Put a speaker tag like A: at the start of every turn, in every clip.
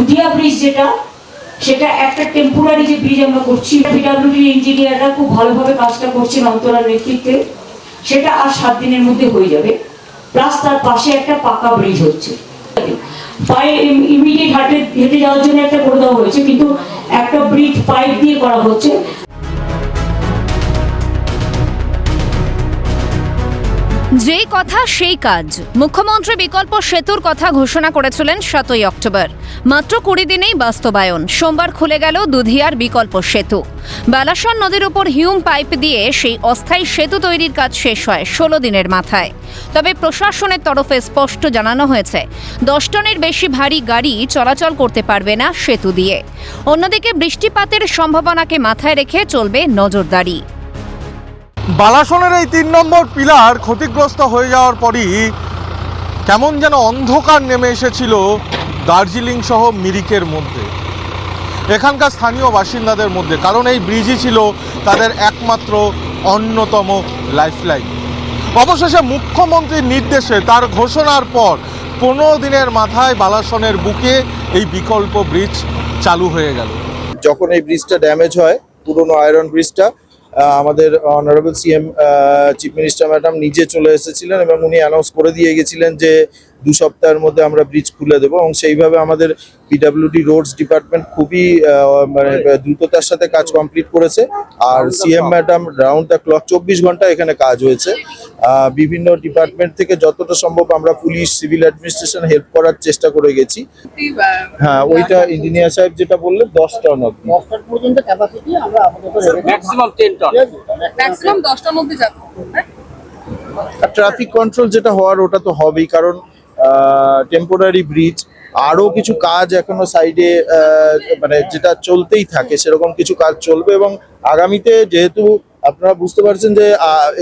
A: Dudhia bridge যেটা, সেটা একটা টেম্পোরারি যে ব্রিজ আমরা করছি পিডাব্লিউডি ইঞ্জিনিয়াররা খুব ভালোভাবে কাজটা করছেন অন্তরার নেতৃত্বে। সেটা আর সাত দিনের মধ্যে হয়ে যাবে। প্লাস তার পাশে একটা পাকা ব্রিজ হচ্ছে। পায়ে ইমিডিয়েট হাটে হেঁটে যাওয়ার জন্য একটা করে দেওয়া হয়েছে, কিন্তু একটা ব্রিজ পাইপ দিয়ে করা হচ্ছে।
B: যেই কথা সেই কাজ। মুখ্যমন্ত্রী বিকল্প সেতুর কথা ঘোষণা করেছিলেন সাতই অক্টোবর। মাত্র কুড়ি দিনেই বাস্তবায়ন। সোমবার খুলে গেল দুধিয়ার বিকল্প সেতু। বালাসন নদীর উপর হিউম পাইপ দিয়ে সেই অস্থায়ী সেতু তৈরির কাজ শেষ হয় ষোলো দিনের মাথায়। তবে প্রশাসনের তরফে স্পষ্ট জানানো হয়েছে, দশ টনের বেশি ভারী গাড়ি চলাচল করতে পারবে না সেতু দিয়ে। অন্যদিকে বৃষ্টিপাতের সম্ভাবনাকে মাথায় রেখে চলবে নজরদারি।
C: বালাসনের এই তিন নম্বর পিলার ক্ষতিগ্রস্ত হয়ে যাওয়ার পরই কেমন যেন অন্ধকার নেমে এসেছিল দার্জিলিং সহ মিরিকের মধ্যে। এখানকার স্থানীয় বাসিন্দাদের মধ্যে, কারণ এই ব্রিজই ছিল তাদের একমাত্র অন্যতম লাইফলাইন। অবশেষে মুখ্যমন্ত্রীর নির্দেশে তার ঘোষণার পর পনেরো দিনের মাথায় বালাসনের বুকে এই বিকল্প ব্রিজ চালু হয়ে গেল।
D: যখন এই ব্রিজটা ড্যামেজ হয়, পুরনো আয়রন ব্রিজটা আমাদের honourable CM chief minister madam নিজে চলে এসেছিলেন এবং উনি অ্যানাউন্স করে দিয়ে গেছিলেন যে দু সপ্তাহের মধ্যে আমরা ব্রিজ খুলে দেবো এবং সেইভাবে আমাদের পিডাব্লিউডি রোডস ডিপার্টমেন্ট খুবই মানে দ্রুততার সাথে কাজ কমপ্লিট করেছে। আর CM madam round the clock চব্বিশ ঘণ্টা এখানে কাজ হয়েছে। বিভিন্ন ডিপার্টমেন্ট থেকে যতটা সম্ভব আমরা পুলিশ সিভিল অ্যাডমিনিস্ট্রেশন হেল্প করার চেষ্টা করে গেছি। হ্যাঁ ওইটা ইঞ্জিনিয়ার সাহেব যেটা বললেন দশ টন অব্দি
E: দশটার পর্যন্ত ক্যাপাসিটি আমরা আপাতত
F: ম্যাক্সিমাম টেন টন
G: ম্যাক্সিমাম দশটার মধ্যে যাবে। হ্যাঁ?
D: ট্রাফিক কন্ট্রোল যেটা হওয়ার ওটা তো হবেই কারণ টেম্পোরারি ব্রিজ আরও কিছু কাজ এখনও সাইডে মানে যেটা চলতেই থাকে, সেরকম কিছু কাজ চলবে এবং আগামীতে যেহেতু আপনারা বুঝতে পারছেন যে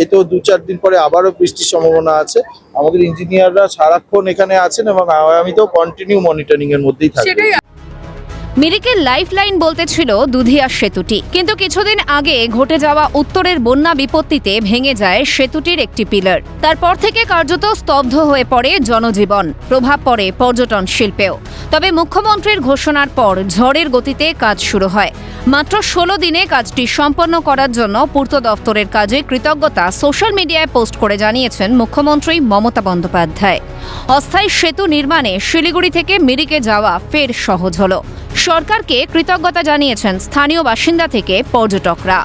D: এই তো দু চার দিন পরে আবারও বৃষ্টির সম্ভাবনা আছে, আমাদের ইঞ্জিনিয়াররা সারাক্ষণ এখানে আছেন এবং আগামীতেও কন্টিনিউ মনিটরিং এর মধ্যেই থাকবে
B: মিরিকের লাইফ লাইন বলতে ছিল দুধিয়া সেতুটি। কিন্তু কিছুদিন আগে ঘটে যাওয়া উত্তরের বন্যা বিপত্তিতে ভেঙে যায় সেতুটির একটি পিলার। তারপর থেকে কার্যত স্তব্ধ হয়ে পড়ে জনজীবন, প্রভাব পড়ে পর্যটন শিল্পেও। তবে মুখ্যমন্ত্রীর ঘোষণার পর ঝড়ের গতিতে কাজ শুরু হয়। মাত্র ষোলো দিনে কাজটি সম্পন্ন করার জন্য পূর্ত দফতরের কাজে কৃতজ্ঞতা সোশ্যাল মিডিয়ায় পোস্ট করে জানিয়েছেন মুখ্যমন্ত্রী মমতা বন্দ্যোপাধ্যায় অস্থায়ী সেতু নির্মাণে শিলিগুড়ি থেকে মিরিকে যাওয়া ফের সহজ হলো সরকারকে কৃতজ্ঞতা জানিয়েছেন স্থানীয় বাসিন্দা থেকে পর্যটকরা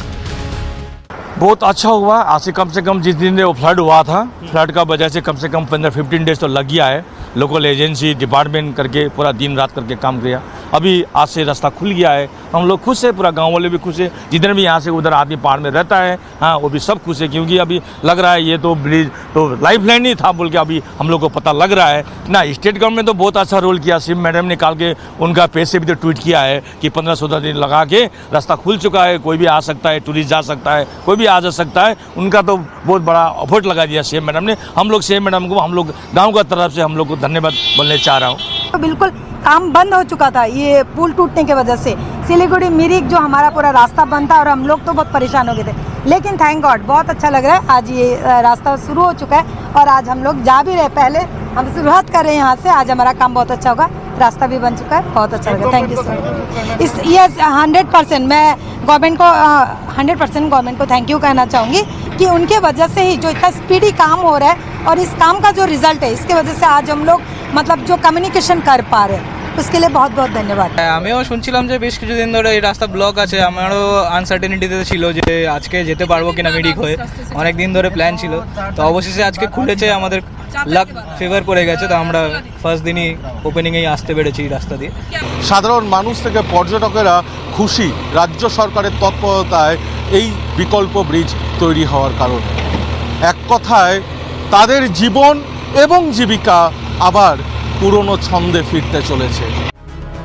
H: बहुत अच्छा हुआ आज से कम से कम जिस दिन वो फ्लड हुआ था फ्लड का वजह से कम से कम पंद्रह फिफ्टीन डेज तो लग गया है लोकल एजेंसी डिपार्टमेंट करके पूरा दिन रात करके काम किया अभी आज से रास्ता खुल गया है। हम लोग खुश है, पूरा गाँव वाले भी खुश है। जितने भी यहाँ से उधर आदमी पहाड़ में रहता है हाँ वो भी सब खुश है, क्योंकि अभी लग रहा है ये तो ब्रिज तो लाइफ लाइन ही था बोल के अभी हम लोग को पता लग रहा है। ना स्टेट गवर्नमेंट तो बहुत अच्छा रोल किया, सिम मैडम ने काल के उनका पैसे भी तो ट्वीट किया है कि पंद्रह सोलह दिन लगा के रास्ता खुल चुका है, कोई भी आ सकता है टूरिस्ट जा सकता है, कोई भी आ जा सकता है। उनका तो बहुत बड़ा एफर्ट लगा दिया सीएम मैडम ने। हम लोग सीएम मैडम को, हम लोग गाँव का तरफ़ से हम लोग को धन्यवाद बोलने चाह रहा हूँ।
I: तो बिल्कुल काम बंद हो चुका था, ये पुल टूटने की वजह से। सिलीगुड़ी, मिरिक जो हमारा पूरा रास्ता बंद था और हम लोग तो बहुत परेशान हो गए थे। लेकिन थैंक गॉड बहुत अच्छा लग रहा है। आज ये रास्ता शुरू हो चुका है और आज हम लोग जा भी रहे पहले हम शुरुआत कर रहे हैं यहाँ से, आज हमारा काम बहुत अच्छा होगा। रास्ता भी बन चुका है, बहुत अच्छा लगा। थैंक यू सर इस ये हंड्रेड परसेंट मैं गवर्नमेंट को हंड्रेड परसेंट गवर्नमेंट को थैंक यू कहना चाहूँगी कि उनके वजह से ही जो इतना स्पीडी काम हो रहा है और इस काम का जो रिज़ल्ट है, इसके वजह से आज हम लोग मतलब जो कम्युनिकेशन कर पा रहे हैं। उसके लिए बहुत बहुत धन्यवाद
F: হ্যাঁ, আমিও শুনছিলাম যে বেশ কিছুদিন ধরে এই রাস্তা ব্লক আছে আমারও আনসার্টেনিটিতে ছিল যে আজকে যেতে পারবো কিনা মিরিক হয়ে অনেক দিন ধরে প্ল্যান ছিল তো অবশেষে আজকে খুলেছে আমাদের লাক ফেভার করে গেছে তো আমরা ফার্স্ট দিনই ওপেনিংয়েই আসতে পেরেছি এই রাস্তা দিয়ে
C: সাধারণ মানুষ থেকে পর্যটকেরা খুশি রাজ্য সরকারের তৎপরতায় এই বিকল্প ব্রিজ তৈরি হওয়ার কারণে এক কথায় তাদের জীবন এবং জীবিকা আবার পুরনো ছন্দে ফিরতে চলেছে।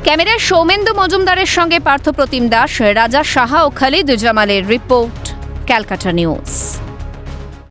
B: ক্যামেরায় সৌমেন্দু মজুমদারের সঙ্গে পার্থপ্রতিম দাস, রাজা সাহা ও খালিদ জামালের রিপোর্ট, ক্যালকাটা নিউজ।